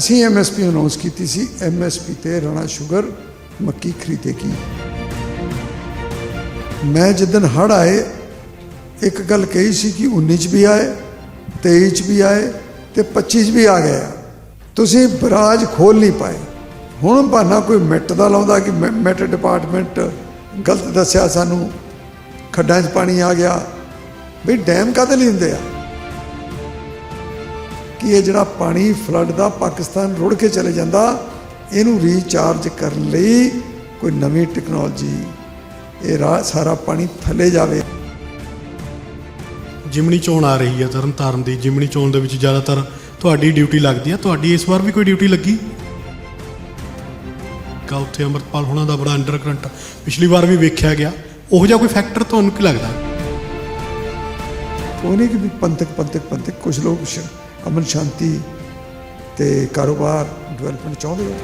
ਅਸੀਂ MSP announce ਕੀਤੀ ਸੀ MSP ਤੇ ਰਾਣਾ ਸ਼ੂਗਰ ਮੱਕੀ ਖਰੀਦੇਗੀ ਮੈਂ ਜਿੱਦਨ ਹੜ ਆਏ, ਇੱਕ ਗੱਲ ਕਹੀ ਸੀ ਕਿ 19 ਚ ਵੀ ਆਏ 23 ਚ ਵੀ ਆਏ ਤੇ 25 ਚ ਵੀ ਆ ਗਿਆ ਤੁਸੀਂ ਬਰਾਜ ਖੋਲ ਨਹੀਂ ਪਾਏ। ਹੁਣ ਬਹਾਨਾ ਕੋਈ ਮਿੱਟ ਦਾ ਲਾਉਂਦਾ ਕਿ ਮੈ- ਮੈਟ ਡਿਪਾਰਟਮੈਂਟ ਗਲਤ ਦੱਸਿਆ ਸਾਨੂੰ, ਖੱਡਾਂ 'ਚ ਪਾਣੀ ਆ ਗਿਆ। ਵੀ ਡੈਮ ਕਾਹਦੇ ਲਈ ਹੁੰਦੇ ਆ? ਕਿ ਇਹ ਜਿਹੜਾ ਪਾਣੀ ਫਲੱਡ ਦਾ ਪਾਕਿਸਤਾਨ ਰੁੜ ਕੇ ਚਲੇ ਜਾਂਦਾ ਇਹਨੂੰ ਰੀਚਾਰਜ ਕਰਨ ਲਈ ਕੋਈ ਨਵੀਂ ਟੈਕਨੋਲੋਜੀ ਇਹ ਸਾਰਾ ਪਾਣੀ ਥੱਲੇ ਜਾਵੇ। ਜਿਮਣੀ ਚੋਣ ਆ ਰਹੀ ਹੈ ਤਰਨਤਾਰਨ ਦੀ। ਜਿਮਣੀ ਚੋਣ ਦੇ ਵਿੱਚ ਜ਼ਿਆਦਾਤਰ ਤੁਹਾਡੀ ਡਿਊਟੀ ਲੱਗਦੀ ਹੈ। ਤੁਹਾਡੀ ਇਸ ਵਾਰ ਵੀ ਕੋਈ ਡਿਊਟੀ ਲੱਗੀ? ਕਾ ਉੱਥੇ ਅੰਮ੍ਰਿਤਪਾਲ ਹੋਣਾ ਦਾ ਬੜਾ ਅੰਡਰ ਕਰੰਟ ਪਿਛਲੀ ਵਾਰ ਵੀ ਵੇਖਿਆ ਗਿਆ। ਉਹੋ ਜਿਹਾ ਕੋਈ ਫੈਕਟਰ ਤੁਹਾਨੂੰ ਕੀ ਲੱਗਦਾ? ਉਹ ਨਹੀਂ ਕਿ ਵੀ ਪੰਥਕ ਪੰਥਕ ਪੰਥਕ ਕੁਝ ਲੋਕ ਅਮਨ ਸ਼ਾਂਤੀ ਤੇ ਕਾਰੋਬਾਰ ਡਿਵੈਲਪਮੈਂਟ ਚਾਹੁੰਦੇ ਹੋ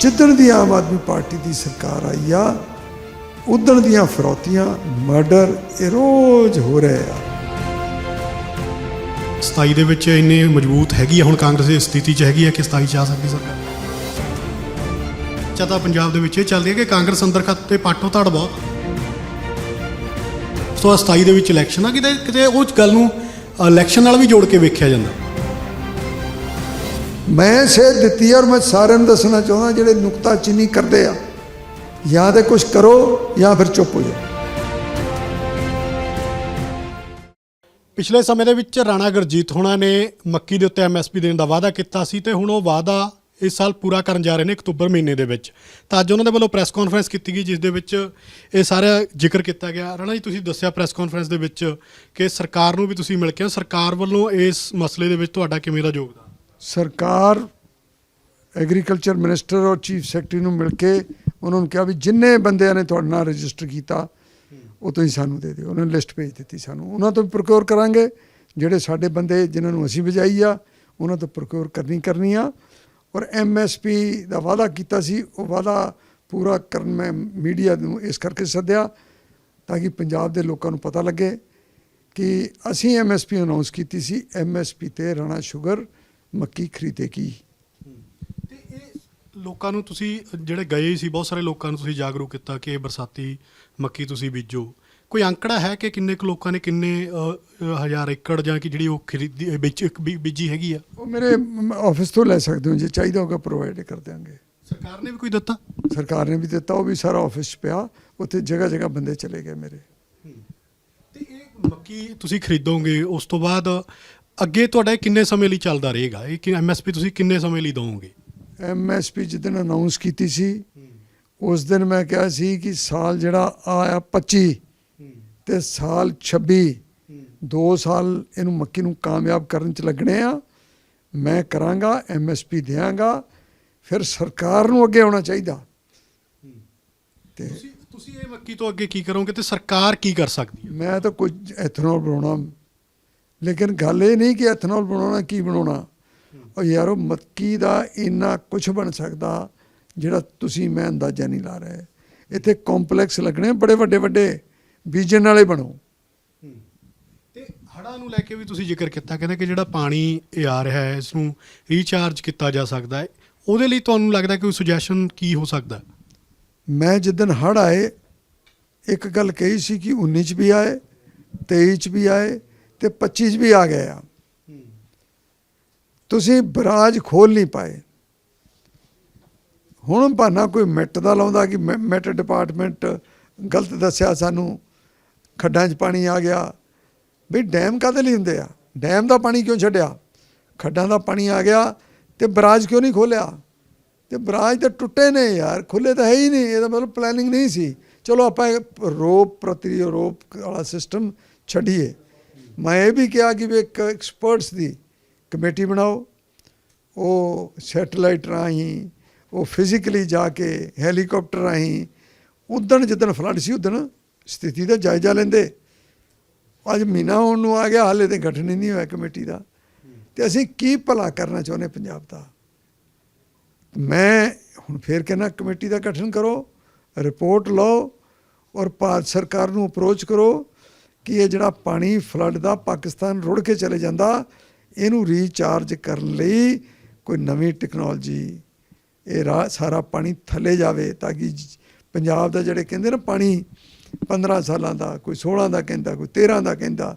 ਜਿੱਦਣ ਦੀ ਆਮ ਆਦਮੀ ਪਾਰਟੀ ਦੀ ਸਰਕਾਰ ਆਈ ਆ, ਉਦਣ ਦੀਆਂ ਫਰੋਤੀਆਂ ਮਰਡਰ ਇਹ ਰੋਜ਼ ਹੋ ਰਹੇ ਆ। 27 ਦੇ ਵਿੱਚ ਇੰਨੇ ਮਜ਼ਬੂਤ ਹੈਗੀ ਆ, ਹੁਣ ਕਾਂਗਰਸ ਦੀ ਸਥਿਤੀ 'ਚ ਹੈਗੀ ਆ ਕਿ 27 ਚ ਆ ਸਕਦੀ ਸਰਕਾਰ। ਚਤਾ ਪੰਜਾਬ ਦੇ ਵਿੱਚ ਇਹ ਚੱਲਦੀ ਹੈ ਕਿ ਕਾਂਗਰਸ ਅੰਦਰ ਖੱਤ ਤੇ ਪਾਟੋ ਧੜ ਬਹੁਤ। ਸੋ 27 ਦੇ ਵਿੱਚ ਇਲੈਕਸ਼ਨ ਆ, ਕਿਤੇ ਕਿਤੇ ਉਹ ਗੱਲ ਨੂੰ ਇਲੈਕਸ਼ਨ ਨਾਲ ਵੀ ਜੋੜ ਕੇ ਵੇਖਿਆ ਜਾਂਦਾ। ਮੈਂ ਸੇਧ ਦਿੱਤੀ ਔਰ ਮੈਂ ਸਾਰਿਆਂ ਨੂੰ ਦੱਸਣਾ ਚਾਹੁੰਦਾ ਜਿਹੜੇ ਨੁਕਤਾਚੀਨੀ ਕਰਦੇ ਆ ਜਾਂ ਤੇ ਕੁਝ ਕਰੋ ਜਾਂ ਫਿਰ ਚੁੱਪ ਹੋ ਜਾਓ। ਪਿਛਲੇ ਸਮੇਂ ਦੇ ਵਿੱਚ ਰਾਣਾ ਗੁਰਜੀਤ ਹੋਣਾ ਨੇ ਮੱਕੀ ਦੇ ਉੱਤੇ ਐਮਐਸਪੀ ਦੇਣ ਦਾ ਵਾਅਦਾ ਕੀਤਾ ਸੀ ਤੇ ਹੁਣ ਉਹ ਵਾਅਦਾ ਇਸ ਸਾਲ ਪੂਰਾ ਕਰਨ ਜਾ ਰਹੇ ਨੇ ਅਕਤੂਬਰ ਮਹੀਨੇ ਦੇ ਵਿੱਚ। ਤਾਂ ਅੱਜ ਉਹਨਾਂ ਦੇ ਵੱਲੋਂ ਪ੍ਰੈਸ ਕਾਨਫਰੰਸ ਕੀਤੀ ਗਈ, ਜਿਸ ਦੇ ਵਿੱਚ ਇਹ ਸਾਰਾ ਜ਼ਿਕਰ ਕੀਤਾ ਗਿਆ। ਰਾਣਾ ਜੀ, ਤੁਸੀਂ ਦੱਸਿਆ ਪ੍ਰੈਸ ਕਾਨਫਰੰਸ ਦੇ ਵਿੱਚ ਕਿ ਸਰਕਾਰ ਨੂੰ ਵੀ ਤੁਸੀਂ ਮਿਲ ਕੇ ਆਏ। ਸਰਕਾਰ ਵੱਲੋਂ ਇਸ ਮਸਲੇ ਦੇ ਵਿੱਚ ਤੁਹਾਡਾ ਕਿਵੇਂ ਦਾ ਯੋਗਦਾਨ? ਸਰਕਾਰ ਐਗਰੀਕਲਚਰ ਮਿਨਿਸਟਰ ਔਰ ਚੀਫ ਸੈਕਟਰੀ ਨੂੰ ਮਿਲ ਕੇ ਉਹਨਾਂ ਨੂੰ ਕਿਹਾ ਵੀ ਜਿੰਨੇ ਬੰਦਿਆਂ ਨੇ ਤੁਹਾਡੇ ਨਾਲ ਰਜਿਸਟਰ ਕੀਤਾ, ਉਹ ਤੁਸੀਂ ਸਾਨੂੰ ਦੇ ਦਿਓ। ਉਹਨਾਂ ਨੇ ਲਿਸਟ ਭੇਜ ਦਿੱਤੀ ਸਾਨੂੰ। ਉਹਨਾਂ ਤੋਂ ਪ੍ਰੋਕਿਓਰ ਕਰਾਂਗੇ। ਜਿਹੜੇ ਸਾਡੇ ਬੰਦੇ ਜਿਨ੍ਹਾਂ ਨੂੰ ਅਸੀਂ ਵਜਾਈ ਆ, ਉਹਨਾਂ ਤੋਂ ਪ੍ਰੋਕਿਓਰ ਕਰਨੀ ਕਰਨੀ ਆ। ਔਰ ਐਮਐਸਪੀ ਦਾ ਵਾਅਦਾ ਕੀਤਾ ਸੀ, ਉਹ ਵਾਅਦਾ ਪੂਰਾ ਕਰਨ ਮੈਂ ਮੀਡੀਆ ਨੂੰ ਇਸ ਕਰਕੇ ਸੱਦਿਆ ਤਾਂ ਕਿ ਪੰਜਾਬ ਦੇ ਲੋਕਾਂ ਨੂੰ ਪਤਾ ਲੱਗੇ ਕਿ ਅਸੀਂ ਐਮਐਸਪੀ ਅਨਾਉਂਸ ਕੀਤੀ ਸੀ ਐਮਐਸਪੀ ਤੇ ਰਾਣਾ ਸ਼ੂਗਰ ਮੱਕੀ ਖਰੀਦੇਗੀ ਤੇ ਇਹ ਲੋਕਾਂ ਨੂੰ ਤੁਸੀਂ ਜਿਹੜੇ ਗਏ ਸੀ, ਬਹੁਤ ਸਾਰੇ ਲੋਕਾਂ ਨੂੰ ਤੁਸੀਂ ਜਾਗਰੂਕ ਕੀਤਾ ਕਿ ਬਰਸਾਤੀ ਮੱਕੀ ਤੁਸੀਂ ਬੀਜੋ। ਕੋਈ ਅੰਕੜਾ ਹੈ ਕਿ ਕਿੰਨੇ ਕੁ ਲੋਕਾਂ ਨੇ ਕਿੰਨੇ ਹਜ਼ਾਰ ਏਕੜ ਜਾਂ ਕਿ ਜਿਹੜੀ ਉਹ ਖਰੀਦੀ ਵਿੱਚ ਬੀਜੀ ਹੈਗੀ ਆ? ਉਹ ਮੇਰੇ ਆਫਿਸ ਤੋਂ ਲੈ ਸਕਦੇ ਹੋ ਜੇ ਚਾਹੀਦਾ ਹੋਗਾ ਪ੍ਰੋਵਾਈਡ ਕਰ ਦਿਆਂਗੇ। ਸਰਕਾਰ ਨੇ ਵੀ ਕੋਈ ਦਿੱਤਾ? ਸਰਕਾਰ ਨੇ ਵੀ ਦਿੱਤਾ ਉਹ ਵੀ ਸਾਰਾ ਆਫਿਸ 'ਚ ਪਿਆ ਉੱਥੇ ਜਗ੍ਹਾ ਜਗ੍ਹਾ ਬੰਦੇ ਚਲੇ ਗਏ ਮੇਰੇ। ਤੇ ਇਹ ਮੱਕੀ ਤੁਸੀਂ ਖਰੀਦੋਗੇ ਉਸ ਤੋਂ ਬਾਅਦ ਅੱਗੇ ਤੁਹਾਡਾ ਇਹ ਕਿੰਨੇ ਸਮੇਂ ਲਈ ਚੱਲਦਾ ਰਹੇਗਾ? ਇਹ ਕਿ ਐਮਐਸਪੀ ਤੁਸੀਂ ਕਿੰਨੇ ਸਮੇਂ ਲਈ ਦੋਗੇ ਐਮਐਸਪੀ ਜਿੱਦਣ ਅਨਾਉਂਸ ਕੀਤੀ ਸੀ ਉਸ ਦਿਨ ਮੈਂ ਕਿਹਾ ਸੀ ਕਿ ਸਾਲ ਜਿਹੜਾ ਆਇਆ 25 ਤੇ ਸਾਲ 26 ਦੋ ਸਾਲ ਇਹਨੂੰ ਮੱਕੀ ਨੂੰ ਕਾਮਯਾਬ ਕਰਨ ਚ ਲੱਗਣੇ ਆ। ਮੈਂ ਕਰਾਂਗਾ ਐਮਐਸਪੀ ਦਿਆਂਗਾ ਫਿਰ ਸਰਕਾਰ ਨੂੰ ਅੱਗੇ ਆਉਣਾ ਚਾਹੀਦਾ। ਤੇ ਤੁਸੀਂ ਤੁਸੀਂ ਇਹ ਮੱਕੀ ਤੋਂ ਅੱਗੇ ਕੀ ਕਰੋਗੇ ਤੇ ਸਰਕਾਰ ਕੀ ਕਰ ਸਕਦੀ ਹੈ? ਮੈਂ ਤਾਂ ਕੁਝ ਐਥਨੋਲ ਬਣਾਉਣਾ। ਲੇਕਿਨ ਗੱਲ ਇਹ ਨਹੀਂ ਕਿ ਐਥਨੋਲ ਬਣਾਉਣਾ ਕੀ ਬਣਾਉਣਾ। ਉਹ ਯਾਰੋ ਮੱਕੀ ਦਾ ਇੰਨਾ ਕੁਝ ਬਣ ਸਕਦਾ ਜਿਹੜਾ ਤੁਸੀਂ ਮੈਂ ਅੰਦਾਜ਼ਾ ਨਹੀਂ ਲਾ ਰਹੇ। ਇੱਥੇ ਕੰਪਲੈਕਸ ਲੱਗਣੇ ਬੜੇ ਵੱਡੇ ਵੱਡੇ ਬੀਜਣ ਵਾਲੇ ਬਣੋ। ਤੇ ਹੜ੍ਹਾਂ ਨੂੰ ਲੈ ਕੇ ਵੀ ਤੁਸੀਂ ਜ਼ਿਕਰ ਕੀਤਾ ਕਹਿੰਦੇ ਕਿ ਜਿਹੜਾ ਪਾਣੀ ਆ ਰਿਹਾ ਹੈ ਇਸ ਨੂੰ ਰੀਚਾਰਜ ਕੀਤਾ ਜਾ ਸਕਦਾ ਹੈ। ਉਹਦੇ ਲਈ ਤੁਹਾਨੂੰ ਲੱਗਦਾ ਕਿ ਕੋਈ ਸੁਜੈਸ਼ਨ ਕੀ ਹੋ ਸਕਦਾ? ਮੈਂ ਜਿੱਦਨ ਹੜ ਆਏ ਇੱਕ ਗੱਲ ਕਹੀ ਸੀ ਕਿ 19 ਚ ਵੀ ਆਏ 23 ਚ ਵੀ ਆਏ ਤੇ 25 ਚ ਵੀ ਆ ਗਏ ਆ। ਤੁਸੀਂ ਬਰਾਜ ਖੋਲ ਨਹੀਂ ਪਾਏ। ਹੁਣ ਬਹਾਨਾ ਕੋਈ ਮਿੱਟ ਦਾ ਲਾਉਂਦਾ ਕਿ ਮੈਟ ਡਿਪਾਰਟਮੈਂਟ ਗਲਤ ਦੱਸਿਆ ਸਾਨੂੰ ਖੱਡਾਂ 'ਚ ਪਾਣੀ ਆ ਗਿਆ। ਵੀ ਡੈਮ ਕਾਹਦੇ ਲਈ ਹੁੰਦੇ ਆ? ਡੈਮ ਦਾ ਪਾਣੀ ਕਿਉਂ ਛੱਡਿਆ? ਖੱਡਾਂ ਦਾ ਪਾਣੀ ਆ ਗਿਆ ਤੇ ਬਰਾਜ ਕਿਉਂ ਨਹੀਂ ਖੋਲਿਆ ਤੇ ਬਰਾਜ ਤਾਂ ਟੁੱਟੇ ਨੇ ਯਾਰ ਖੁੱਲੇ ਤਾਂ ਹੈ ਹੀ ਨਹੀਂ, ਇਹਦਾ ਮਤਲਬ ਪਲੈਨਿੰਗ ਨਹੀਂ ਸੀ। ਚਲੋ ਆਪਾਂ ਇਹ ਰੋਪ ਪ੍ਰਤੀ ਰੋਪ ਵਾਲਾ ਸਿਸਟਮ ਛੱਡੀਏ। ਮੈਂ ਇਹ ਵੀ ਕਿਹਾ ਕਿ ਵੀ ਇੱਕ ਐਕਸਪਰਟਸ ਦੀ ਕਮੇਟੀ ਬਣਾਓ। ਉਹ ਸੈਟਲਾਈਟ ਰਾਹੀਂ, ਉਹ ਫਿਜ਼ੀਕਲੀ ਜਾ ਕੇ ਹੈਲੀਕਾਪਟਰ ਰਾਹੀਂ, ਉਦਣ ਜਿੱਦਣ ਫਲੱਡ ਸੀ, ਉਦਣ ਸਥਿਤੀ ਦਾ ਜਾਇਜ਼ਾ ਲੈਂਦੇ। ਅੱਜ ਮਹੀਨਾ ਹੋਣ ਨੂੰ ਆ ਗਿਆ, ਹਾਲੇ ਤੇ ਗਠਨ ਹੀ ਨਹੀਂ ਹੋਇਆ ਕਮੇਟੀ ਦਾ। ਤੇ ਅਸੀਂ ਕੀ ਭਲਾ ਕਰਨਾ ਚਾਹੁੰਦੇ ਪੰਜਾਬ ਦਾ? ਮੈਂ ਹੁਣ ਫੇਰ ਕਹਿੰਦਾ, ਕਮੇਟੀ ਦਾ ਗਠਨ ਕਰੋ, ਰਿਪੋਰਟ ਲਓ ਔਰ ਭਾਰਤ ਸਰਕਾਰ ਨੂੰ ਅਪਰੋਚ ਕਰੋ ਕਿ ਇਹ ਜਿਹੜਾ ਪਾਣੀ ਫਲੱਡ ਦਾ ਪਾਕਿਸਤਾਨ ਰੁੜ ਕੇ ਚਲੇ ਜਾਂਦਾ, ਇਹਨੂੰ ਰੀਚਾਰਜ ਕਰਨ ਲਈ ਕੋਈ ਨਵੀਂ ਟੈਕਨੋਲੋਜੀ ਇਹ ਰਾ- ਸਾਰਾ ਪਾਣੀ ਥੱਲੇ ਜਾਵੇ ਤਾਂ ਕਿ ਪੰਜਾਬ ਦਾ ਜਿਹੜੇ ਕਹਿੰਦੇ ਨਾ ਪਾਣੀ 15 ਸਾਲਾਂ ਦਾ ਕੋਈ 16 ਦਾ ਕਹਿੰਦਾ ਕੋਈ 13 ਦਾ ਕਹਿੰਦਾ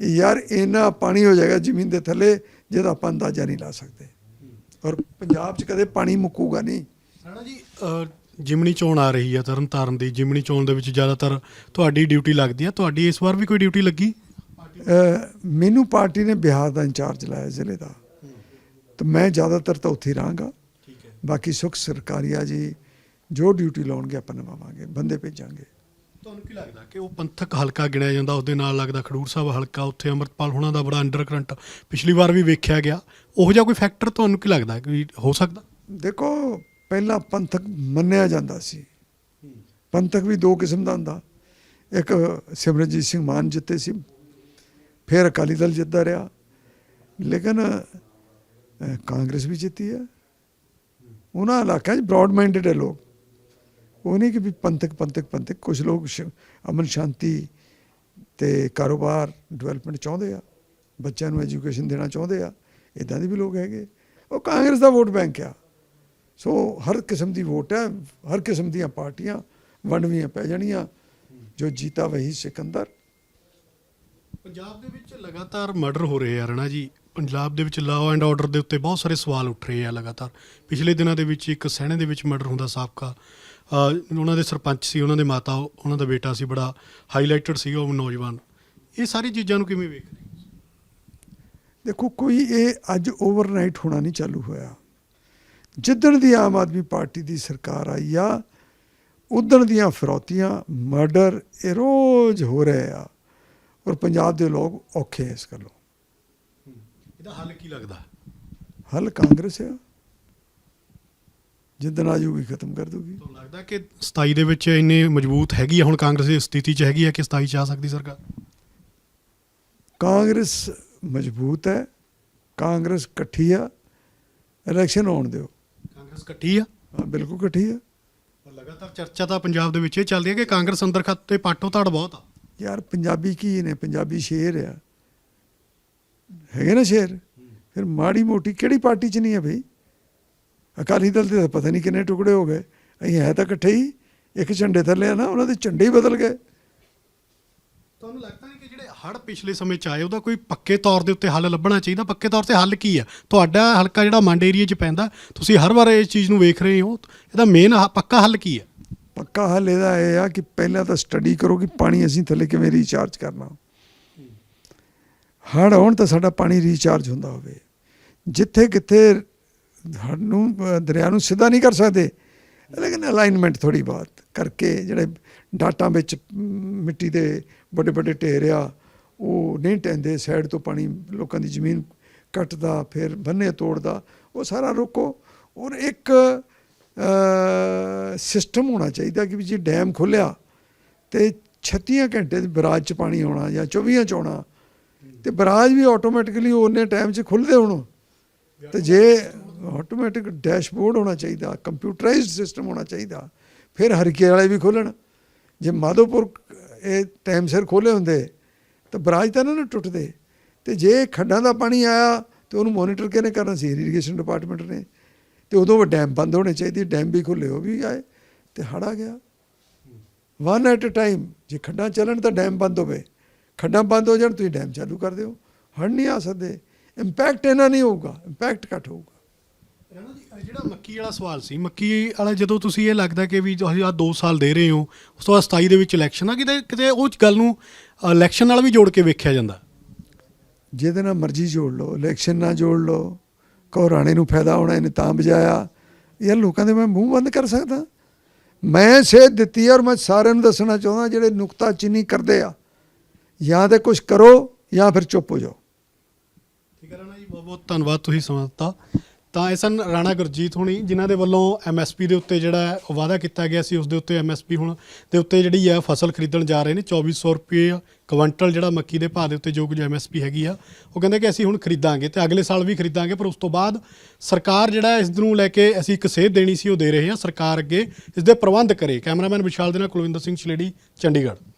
ਯਾਰ ਇੰਨਾ ਪਾਣੀ ਹੋ ਜਾਏਗਾ ਜ਼ਮੀਨ ਦੇ ਥੱਲੇ ਜਿਹਦਾ ਆਪਾਂ ਅੰਦਾਜ਼ਾ ਨਹੀਂ ਲਾ ਸਕਦੇ। ਔਰ ਪੰਜਾਬ 'ਚ ਕਦੇ ਪਾਣੀ ਮੁੱਕੂਗਾ ਨਹੀਂ। ਰਾਣਾ ਜੀ ਜਿਮਣੀ ਚੋਣ ਆ ਰਹੀ ਹੈ ਤਰਨਤਾਰਨ ਦੀ। ਜਿਮਣੀ ਚੋਣ ਦੇ ਵਿੱਚ ਜ਼ਿਆਦਾਤਰ ਤੁਹਾਡੀ ਡਿਊਟੀ ਲੱਗਦੀ ਹੈ ਤੁਹਾਡੀ ਇਸ ਵਾਰ ਵੀ ਕੋਈ ਡਿਊਟੀ ਲੱਗੀ? ਮੈਨੂੰ ਪਾਰਟੀ ਨੇ ਬਿਹਾਰ ਦਾ ਇੰਚਾਰਜ ਲਾਇਆ ਜ਼ਿਲ੍ਹੇ ਦਾ। ਤੇ ਮੈਂ ਜ਼ਿਆਦਾਤਰ ਤਾਂ ਉੱਥੇ ਰਹਾਂਗਾ। ਬਾਕੀ ਸੁਖ ਸਰਕਾਰੀਆ ਜੀ ਜੋ ਡਿਊਟੀ ਲਾਉਣਗੇ ਆਪਾਂ ਨਿਭਾਵਾਂਗੇ ਬੰਦੇ ਭੇਜਾਂਗੇ। ਤੁਹਾਨੂੰ ਕੀ ਲੱਗਦਾ ਕਿ ਉਹ ਪੰਥਕ ਹਲਕਾ ਗਿਣਿਆ ਜਾਂਦਾ ਉਹਦੇ ਨਾਲ ਲੱਗਦਾ ਖਡੂਰ ਸਾਹਿਬ ਹਲਕਾ ਉੱਥੇ ਅੰਮ੍ਰਿਤਪਾਲ ਹੋਣਾ ਦਾ ਬੜਾ ਅੰਡਰ ਕਰੰਟ ਪਿਛਲੀ ਵਾਰ ਵੀ ਵੇਖਿਆ ਗਿਆ। ਉਹੋ ਜਿਹਾ ਕੋਈ ਫੈਕਟਰ ਤੁਹਾਨੂੰ ਕੀ ਲੱਗਦਾ ਕਿ ਹੋ ਸਕਦਾ? ਦੇਖੋ ਪਹਿਲਾਂ ਪੰਥਕ ਮੰਨਿਆ ਜਾਂਦਾ ਸੀ। ਪੰਥਕ ਵੀ ਦੋ ਕਿਸਮ ਦਾ ਹੁੰਦਾ। ਇੱਕ ਸਿਮਰਨਜੀਤ ਸਿੰਘ ਮਾਨ ਜਿੱਤੇ ਸੀ ਫਿਰ ਅਕਾਲੀ ਦਲ ਜਿੱਤਦਾ ਰਿਹਾ। ਲੇਕਿਨ ਕਾਂਗਰਸ ਵੀ ਜਿੱਤੀ ਹੈ। ਉਹਨਾਂ ਇਲਾਕਿਆਂ 'ਚ ਬ੍ਰੌਡ ਮਾਈਂਡਡ ਹੈ ਲੋਕ। ਉਹ ਨਹੀਂ ਕਿ ਵੀ ਪੰਥਕ ਪੰਥਕ ਪੰਥਕ ਕੁਝ ਲੋਕ ਸ਼- ਅਮਨ ਸ਼ਾਂਤੀ ਤੇ ਕਾਰੋਬਾਰ ਡਿਵੈਲਪਮੈਂਟ ਚਾਹੁੰਦੇ ਆ, ਬੱਚਿਆਂ ਨੂੰ ਐਜੂਕੇਸ਼ਨ ਦੇਣਾ ਚਾਹੁੰਦੇ ਆ ਇਦਾਂ ਦੇ ਵੀ ਲੋਕ ਹੈਗੇ। ਉਹ ਕਾਂਗਰਸ ਦਾ ਵੋਟ ਬੈਂਕ ਆ। ਸੋ ਹਰ ਕਿਸਮ ਦੀ ਵੋਟ ਹੈ ਹਰ ਕਿਸਮ ਦੀਆਂ ਪਾਰਟੀਆਂ ਵੰਡਵੀਆਂ ਪੈ ਜਾਣੀਆਂ, ਜੋ ਜੀਤਾ ਵਹੀ ਸਿਕੰਦਰ। ਪੰਜਾਬ ਦੇ ਵਿੱਚ ਲਗਾਤਾਰ ਮਰਡਰ ਹੋ ਰਹੇ ਆ ਰਣਾ ਜੀ। ਪੰਜਾਬ ਦੇ ਵਿੱਚ ਲਾਅ ਐਂਡ ਆਰਡਰ ਦੇ ਉੱਤੇ ਬਹੁਤ ਸਾਰੇ ਸਵਾਲ ਉੱਠ ਰਹੇ ਆ ਲਗਾਤਾਰ। ਪਿਛਲੇ ਦਿਨਾਂ ਦੇ ਵਿੱਚ ਇੱਕ ਸੈਣੇ ਦੇ ਵਿੱਚ ਮਰਡਰ ਹੁੰਦਾ ਸਾਬਕਾ ਉਹਨਾਂ ਦੇ ਸਰਪੰਚ ਸੀ ਉਹਨਾਂ ਦੇ ਮਾਤਾ ਉਹਨਾਂ ਦਾ ਬੇਟਾ ਸੀ ਬੜਾ ਹਾਈਲਾਈਟਡ ਸੀ ਉਹ ਨੌਜਵਾਨ। ਇਹ ਸਾਰੀ ਚੀਜ਼ਾਂ ਨੂੰ ਕਿਵੇਂ ਵੇਖ ਰਹੇ? ਹੋ? ਦੇਖੋ ਕੋਈ ਇਹ ਅੱਜ ਓਵਰਨਾਈਟ ਹੋਣਾ ਨਹੀਂ ਚਾਲੂ ਹੋਇਆ। ਜਿੱਦਣ ਦੀ ਆਮ ਆਦਮੀ ਪਾਰਟੀ ਦੀ ਸਰਕਾਰ ਆਈ ਆ ਉਦਣ ਦੀਆਂ ਫਿਰੌਤੀਆਂ ਮਰਡਰ ਇਹ ਰੋਜ਼ ਹੋ ਰਹੇ ਆ ਔਰ ਪੰਜਾਬ ਦੇ ਲੋਕ ਔਖੇ ਇਸ ਗੱਲੋਂ। ਇਹਦਾ ਹੱਲ ਕੀ ਲੱਗਦਾ? ਹੱਲ ਕਾਂਗਰਸ ਆ। ਜਿੱਦਣ ਆਜੂਗੀ ਖਤਮ ਕਰ ਦੂਗੀ। ਤੁਹਾਨੂੰ ਲੱਗਦਾ ਕਿ 27 ਦੇ ਵਿੱਚ ਇੰਨੇ ਮਜ਼ਬੂਤ ਹੈਗੀ ਆ ਹੁਣ ਕਾਂਗਰਸ ਦੀ ਸਥਿਤੀ 'ਚ ਹੈਗੀ ਆ ਕਿ 27 ਚ ਆ ਸਕਦੀ ਸਰਕਾਰ? ਕਾਂਗਰਸ ਮਜ਼ਬੂਤ ਹੈ ਕਾਂਗਰਸ ਇਕੱਠੀ ਆ ਇਲੈਕਸ਼ਨ ਆਉਣ ਦਿਓ। ਕਾਂਗਰਸ ਇਕੱਠੀ ਆ? ਹਾਂ ਬਿਲਕੁਲ ਇਕੱਠੀ ਆ। ਲਗਾਤਾਰ ਚਰਚਾ ਤਾਂ ਪੰਜਾਬ ਦੇ ਵਿੱਚ ਇਹ ਚੱਲਦੀ ਹੈ ਕਿ ਕਾਂਗਰਸ ਅੰਦਰ ਖੱਤੇ ਪਾਟੋ ਧੜ ਬਹੁਤ ਆ। ਯਾਰ ਪੰਜਾਬੀ ਕੀ ਨੇ? ਪੰਜਾਬੀ ਸ਼ੇਰ ਆ। ਹੈਗੇ ਨਾ ਸ਼ੇਰ? ਫਿਰ ਮਾੜੀ ਮੋਟੀ ਕਿਹੜੀ ਪਾਰਟੀ ਚ ਨਹੀਂ ਹੈ ਭਈ ਅਕਾਲੀ ਦਲ ਦੇ ਤਾਂ ਪਤਾ ਨਹੀਂ ਕਿੰਨੇ ਟੁਕੜੇ ਹੋ ਗਏ। ਅਸੀਂ ਹੈ ਤਾਂ ਇਕੱਠੇ ਹੀ ਇੱਕ ਝੰਡੇ ਥੱਲੇ ਆ ਨਾ ਉਹਨਾਂ ਦੇ ਝੰਡੇ ਹੀ ਬਦਲ ਗਏ। ਤੁਹਾਨੂੰ ਲੱਗਦਾ ਨਹੀਂ ਕਿ ਜਿਹੜੇ ਹੜ ਪਿਛਲੇ ਸਮੇਂ ਚ ਆਏ ਉਹਦਾ ਕੋਈ ਪੱਕੇ ਤੌਰ ਦੇ ਉੱਤੇ ਹੱਲ ਲੱਭਣਾ ਚਾਹੀਦਾ? ਪੱਕੇ ਤੌਰ ਤੇ ਹੱਲ ਕੀ ਆ ਤੁਹਾਡਾ ਹਲਕਾ ਜਿਹੜਾ ਮੰਡ ਏਰੀਆ 'ਚ ਪੈਂਦਾ ਤੁਸੀਂ ਹਰ ਵਾਰ ਇਸ ਚੀਜ਼ ਨੂੰ ਵੇਖ ਰਹੇ ਹੋ ਇਹਦਾ ਮੇਨ ਪੱਕਾ ਹੱਲ ਕੀ ਹੈ? ਪੱਕਾ ਹੱਲ ਇਹਦਾ ਇਹ ਆ ਕਿ ਪਹਿਲਾਂ ਤਾਂ ਸਟੱਡੀ ਕਰੋ ਕਿ ਪਾਣੀ ਅਸੀਂ ਥੱਲੇ ਕਿਵੇਂ ਰੀਚਾਰਜ ਕਰਨਾ। ਹੜ੍ਹ ਆਉਣ ਤਾਂ ਸਾਡਾ ਪਾਣੀ ਰੀਚਾਰਜ ਹੁੰਦਾ ਹੋਵੇ। ਜਿੱਥੇ ਕਿੱਥੇ ਹੜ੍ਹ ਦਰਿਆ ਨੂੰ ਸਿੱਧਾ ਨਹੀਂ ਕਰ ਸਕਦੇ। ਲੇਕਿਨ ਅਲਾਈਨਮੈਂਟ ਥੋੜੀ ਬਾਤ ਕਰਕੇ ਜਿਹੜੇ ਡਾਟਾ ਵਿੱਚ ਮਿੱਟੀ ਦੇ ਵੱਡੇ ਵੱਡੇ ਢੇਰ ਆ, ਉਹ ਨਹੀਂ ਟੈਂਦੇ ਸਾਈਡ ਤੋਂ ਪਾਣੀ ਲੋਕਾਂ ਦੀ ਜ਼ਮੀਨ ਕੱਟਦਾ, ਫਿਰ ਬੰਨੇ ਤੋੜਦਾ, ਉਹ ਸਾਰਾ ਰੋਕੋ। ਔਰ ਇੱਕ ਸਿਸਟਮ ਹੋਣਾ ਚਾਹੀਦਾ ਕਿ ਵੀ ਜੇ ਡੈਮ ਖੋਲਿਆ ਤੇ 36 ਘੰਟੇ ਦੇ ਬਰਾਜ ਚ ਪਾਣੀ ਆਉਣਾ ਜਾਂ 24 ਚ ਆਉਣਾ, ਤੇ ਬਰਾਜ ਵੀ ਆਟੋਮੈਟਿਕਲੀ ਉਹਨੇ ਟਾਈਮ 'ਚ ਖੁੱਲਦੇ ਹੋਣ। ਤੇ ਜੇ ਆਟੋਮੈਟਿਕ ਡੈਸ਼ਬੋਰਡ ਹੋਣਾ ਚਾਹੀਦਾ ਕੰਪਿਊਟਰਾਈਜ਼ਡ ਸਿਸਟਮ ਹੋਣਾ ਚਾਹੀਦਾ। ਫਿਰ ਹਰਕੇ ਵਾਲੇ ਵੀ ਖੋਲਣ ਜੇ ਮਾਧੋਪੁਰ, ਇਹ ਟਾਈਮ ਸਿਰ ਖੋਲੇ ਹੁੰਦੇ, ਤਾਂ ਬਰਾਜ ਤਾਂ ਨਾ ਨਾ ਟੁੱਟਦੇ। ਤੇ ਜੇ ਖੱਡਾਂ ਦਾ ਪਾਣੀ ਆਇਆ, ਤੇ ਉਹਨੂੰ ਮੋਨੀਟਰ ਕਿਹਨੇ ਕਰਨਾ ਸੀ? ਇਰੀਗੇਸ਼ਨ ਡਿਪਾਰਟਮੈਂਟ ਨੇ। ਤੇ ਉਦੋਂ ਉਹ ਡੈਮ ਬੰਦ ਹੋਣੇ ਚਾਹੀਦੇ ਡੈਮ ਵੀ ਖੁੱਲੇ ਉਹ ਵੀ ਆਏ, ਤੇ ਹੜ ਆ ਗਿਆ। ਵਨ ਐਟ ਅ ਟਾਈਮ ਜੇ ਖੱਡਾਂ ਚੱਲਣ ਤਾਂ ਡੈਮ ਬੰਦ ਹੋਵੇ। ਖੱਡਾਂ ਬੰਦ ਹੋ ਜਾਣ, ਤੁਸੀਂ ਡੈਮ ਚਾਲੂ ਕਰ ਦਿਓ। ਹੜ ਨਹੀਂ ਆ ਸਕਦੇ। ਇੰਪੈਕਟ ਇਹਨਾਂ ਨਹੀਂ ਹੋਊਗਾ ਇੰਪੈਕਟ ਘੱਟ ਹੋਊਗਾ। ਰਾਣਾ ਜੀ ਇਹ ਜਿਹੜਾ ਮੱਕੀ ਵਾਲਾ ਸਵਾਲ ਸੀ ਮੱਕੀ ਵਾਲਾ ਜਦੋਂ ਤੁਸੀਂ ਇਹ ਲੱਗਦਾ ਕਿ ਵੀ ਤੁਸੀਂ ਆ 2 ਸਾਲ ਦੇ ਰਹੇ ਹੋ ਉਸ ਤੋਂ ਬਾਅਦ 27 ਦੇ ਵਿੱਚ ਇਲੈਕਸ਼ਨ ਆ ਕਿਤੇ ਕਿਤੇ ਉਹ ਗੱਲ ਨੂੰ ਇਲੈਕਸ਼ਨ ਨਾਲ ਵੀ ਜੋੜ ਕੇ ਵੇਖਿਆ ਜਾਂਦਾ? ਜਿਹਦੇ ਨਾਲ ਮਰਜ਼ੀ ਜੋੜ ਲਓ ਇਲੈਕਸ਼ਨ ਨਾਲ ਜੋੜ ਲਓ ਰਾਣੇ ਨੂੰ ਫਾਇਦਾ ਹੋਣਾ ਇਹਨੇ ਤਾਂ ਬਜਾਇਆ ਯਾਰ ਲੋਕਾਂ ਦੇ ਮੈਂ ਮੂੰਹ ਬੰਦ ਕਰ ਸਕਦਾ। ਮੈਂ ਸੇਧ ਦਿੱਤੀ ਔਰ ਮੈਂ ਸਾਰਿਆਂ ਨੂੰ ਦੱਸਣਾ ਚਾਹੁੰਦਾ ਜਿਹੜੇ ਨੁਕਤਾ ਚੀਨੀ ਕਰਦੇ ਆ ਜਾਂ ਤੇ ਕੁਝ ਕਰੋ ਜਾਂ ਫਿਰ ਚੁੱਪ ਹੋ ਜਾਓ। ਠੀਕ ਹੈ ਰਾਣਾ ਜੀ ਬਹੁਤ ਬਹੁਤ ਧੰਨਵਾਦ ਤੁਸੀਂ ਸਮਾਂ ਦਿੱਤਾ। ਤਾਂ ਇਹ ਸਨ ਰਾਣਾ ਗੁਰਜੀਤ ਹੁਣੀ, ਜਿਨ੍ਹਾਂ ਦੇ ਵੱਲੋਂ ਐਮਐਸਪੀ ਦੇ ਉੱਤੇ ਜਿਹੜਾ ਵਾਅਦਾ ਕੀਤਾ ਗਿਆ ਸੀ, ਉਸ ਦੇ ਉੱਤੇ ਐਮਐਸਪੀ ਹੁਣ ਦੇ ਉੱਤੇ ਜਿਹੜੀ ਹੈ ਫਸਲ ਖਰੀਦਣ ਜਾ ਰਹੇ ਨੇ। 2400 ਰੁਪਏ ਕੁਇੰਟਲ ਜਿਹੜਾ ਮੱਕੀ ਦੇ ਭਾਅ ਦੇ ਉੱਤੇ ਜੋ ਕੁਝ ਐਮਐਸਪੀ ਹੈਗੀ ਆ, ਉਹ ਕਹਿੰਦੇ ਕਿ ਅਸੀਂ ਹੁਣ ਖਰੀਦਾਂਗੇ ਤੇ ਅਗਲੇ ਸਾਲ ਵੀ ਖਰੀਦਾਂਗੇ, ਪਰ ਉਸ ਤੋਂ ਬਾਅਦ ਸਰਕਾਰ ਜਿਹੜਾ ਇਸ ਨੂੰ ਲੈ ਕੇ ਅਸੀਂ ਇੱਕ ਸੇਧ ਦੇਣੀ ਸੀ, ਉਹ ਦੇ ਰਹੇ ਹਾਂ ਸਰਕਾਰ ਅੱਗੇ ਇਸ ਦੇ ਪ੍ਰਬੰਧ ਕਰੇ। ਕੈਮਰਾਮੈਨ ਵਿਸ਼ਾਲ ਦੇ ਨਾਲ ਕੁਲਵਿੰਦਰ ਸਿੰਘ ਛਲੇੜੀ ਚੰਡੀਗੜ੍ਹ।